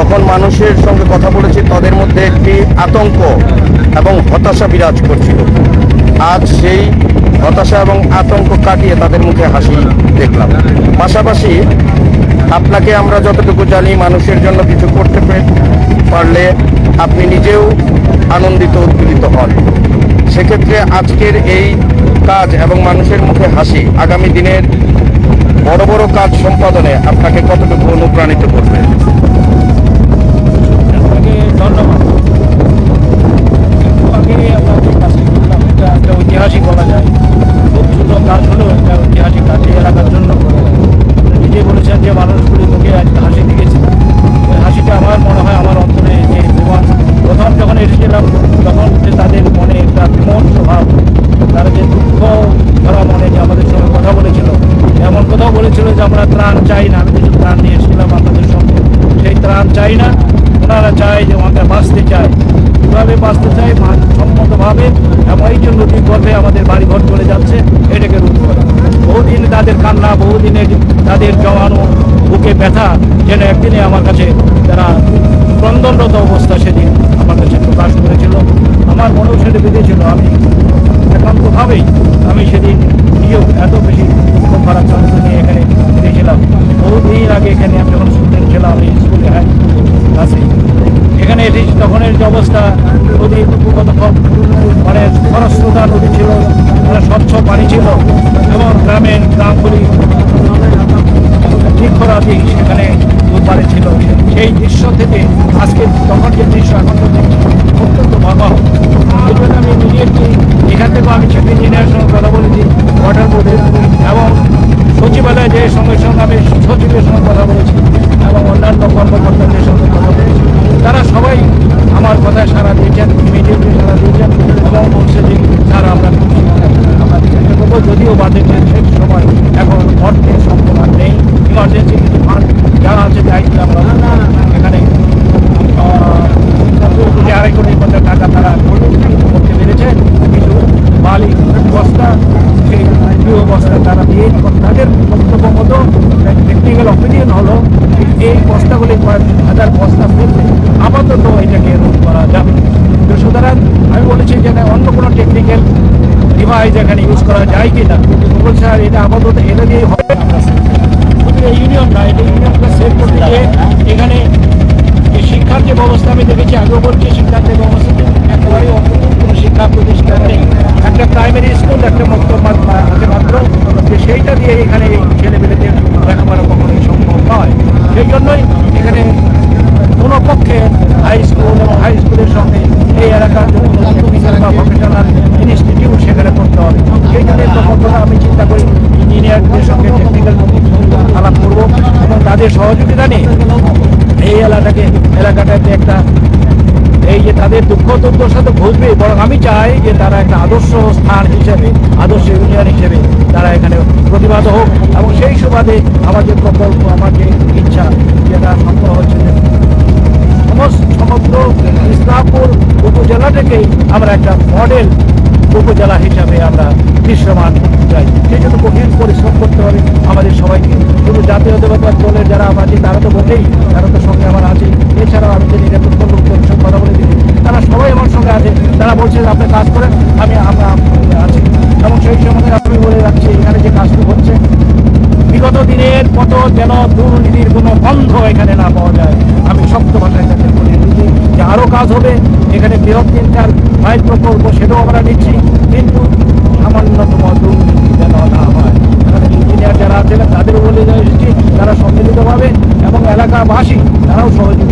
তখন মানুষের সঙ্গে কথা বলেছি, তাদের মধ্যে একটি আতঙ্ক এবং হতাশা বিরাজ করছিল। আজ সেই হতাশা এবং আতঙ্ক কাটিয়ে তাদের মুখে হাসি দেখলাম। পাশাপাশি আপনাকে আমরা যতটুকু জানি, মানুষের জন্য কিছু করতে পারলে আপনি নিজেও আনন্দিত, উদ্দীপিত হন। সেক্ষেত্রে আজকের এই কাজ এবং মানুষের মুখে হাসি আগামী দিনের বড় বড় কাজ সম্পাদনে আপনাকে কতটুকু অনুপ্রাণিত করবে আপনাকে ধন্যবাদ একটু আগে আপনাদের কাছে বললাম এটা একটা ঐতিহাসিক বলা যায় খুব ছোট কাজ হলেও ঐতিহাসিক কাজ এলাকার জন্য। নিজে বলেছেন যে মানুষগুলি মুখে একটা হাসি দিয়েছে ওই হাসিটা আমার মনে হয় আমার অন্তরে যে এবং প্রথম যখন এসেছিলাম, তখন যে তাদের মনে একটা বিমন স্বভাব, তারা যে দুঃখ ভরা মনে যে আমাদের সঙ্গে কথা বলেছিল, এমন কথাও বলেছিল যে আমরা ত্রাণ চাই না, আমি কিছু ত্রাণ নিয়ে এসেছিলাম আপনাদের সঙ্গে। সেই ত্রাণ চাই না, ওনারা চায় যে আমাদের বাঁচতে চায় কীভাবে বাঁচতে চায় সম্মতভাবে এবং এই জন্য নদীর পথে আমাদের বাড়ি ঘর চলে যাচ্ছে। এটাকে তাদের কান্না বহুদিনের তাদের জমানো বুকে ব্যথা যেন একদিনে আমার কাছে তারা ক্রন্দনরত অবস্থা সেদিন আমার কাছে প্রকাশ করেছিল। আমার মনেও সেটা বেঁধেছিল। আমি একান্তভাবেই আমি সেদিন নিজেও এত বেশি চন্দ্র নিয়ে এখানে ফিরেছিলাম বহুদিন আগে এখানে আমি যখন স্টুডেন্ট ছিলাম আমি স্কুলে হাই ক্লাসে এখানে এসেছি তখনের যে অবস্থা, নদী কত কম মানে খরস্রোতা নদী ছিল মানে স্বচ্ছ পানি ছিল, এবং গ্রামের গ্রামগুলি বৃক্ষরাজি সেখানে দুপারে ছিল। সেই দৃশ্য থেকে আজকে তখন যে দৃশ্য এখন অত্যন্ত ভয়াবহ। এই জন্য আমি নিজেকে এখান থেকেও আমি চিফ ইঞ্জিনিয়ারের সঙ্গে কথা বলেছি ওয়াটার বোর্ডে এবং সচিবালয়ে যে সঙ্গে সঙ্গে আমি সচিবের সঙ্গে কথা বলেছি, এবং অন্যান্য কর্মকর্তাদের সঙ্গে কথা বলেছি তারা সবাই আমার কথায় সাড়া দিয়েছেন ইমিডিয়েটলি সাড়া দিয়েছেন এবং বলছে যে স্যার আমরা খুশি। আমরা চেষ্টা করব যদিও বাজেটের শেষ সময় এখন অর্থের সম্ভাবনা নেই। ইমার্জেন্সি কিছু ফান্ড যারা আছে দায়িত্ব আমরা এখানে কোটি, আড়াই কোটির মতো টাকা তারা করতে পেরেছে। কিছু বালি বস্তা, সেই বস্তা তারা দিয়ে তাদের বক্তব্য মতো টেকনিক্যাল অপিনিয়ন হলো এই বস্তাগুলি কয়েক হাজার বস্তা ফেললে আপাতত এটাকে রোধ করা যাবে সুতরাং আমি বলেছি যে অন্য কোনো টেকনিক্যাল ডিভাইস এখানে ইউজ করা যায় কি না বলছে আর এটা আপাতত এটা দিয়েই হবে। ইউনিয়ন না, এটা ইউনিয়নকে সেভ করতে গিয়ে এখানে এই শিক্ষার যে ব্যবস্থা, আমি দেখেছি, আগেও বলছি, শিক্ষার যে ব্যবস্থা, একেবারে কোনো শিক্ষা প্রতিষ্ঠান নেই। একটা প্রাইমারি স্কুল একটা মক্তব আছে মাত্র, যে সেইটা দিয়ে এখানে ছেলেমেয়েদের লেখাপড়া কখনোই সম্ভব নয়। সেই জন্যই এখানে কোনো পক্ষে হাই স্কুল এবং হাই স্কুলের সঙ্গে এই এলাকার যে কোনো টেকনিক্যাল বা প্রফেশনাল ইনস্টিটিউট সেখানে করতে হবে সেই জন্য প্রকল্পটা আমি চিন্তা করি ইঞ্জিনিয়ারদের সঙ্গে টেকনিক্যাল আলাপ করব এবং তাদের সহযোগিতা নিয়ে এই এলাকাটাকে এলাকাটাতে একটা, এই যে তাদের দুঃখ দুর্দশা সাথে বুঝবে বরং আমি চাই যে তারা একটা আদর্শ স্থান হিসেবে, আদর্শ ইউনিয়ন হিসেবে তারা এখানে প্রতিবাদ হোক এবং সেই সুবাদে আমার যে প্রকল্প আমার যে ইচ্ছা যেটা সম্ভব হচ্ছে সমগ্র ইসলামপুর উপজেলাটাকেই আমরা একটা মডেল উপজেলা হিসাবে আমরা দৃশ্যমান চাই সেই জন্য কঠিন পরিশ্রম করতে হবে আমাদের সবাইকে। শুধু জাতীয়তাবাদ দলের যারা আছে, তারা তো বটেই, তারা তো সঙ্গে আমার আছে। এছাড়াও আমি যে নিরাপদ পরিষদ কথা বলে দিচ্ছি তারা সবাই আমার সঙ্গে আছে। তারা বলছে, আপনি কাজ করেন, আমি আমরা আছি। এবং সেই সময় আমি বলে রাখছি, এখানে যে কাজটি হচ্ছে, বিগত দিনের মতো যেন দুর্নীতির কোনো বন্ধ এখানে না পাওয়া যায়। আমি শক্ত ভাষায় তাকে বলে দিচ্ছি যে আরও কাজ হবে, এখানে বৃহৎ চিন্তার ফাইল প্রকল্প, সেটাও আমরা নিচ্ছি। কিন্তু সামান্যতম দুর্নীতি এলাকাবাসী তারাও সহযোগিতা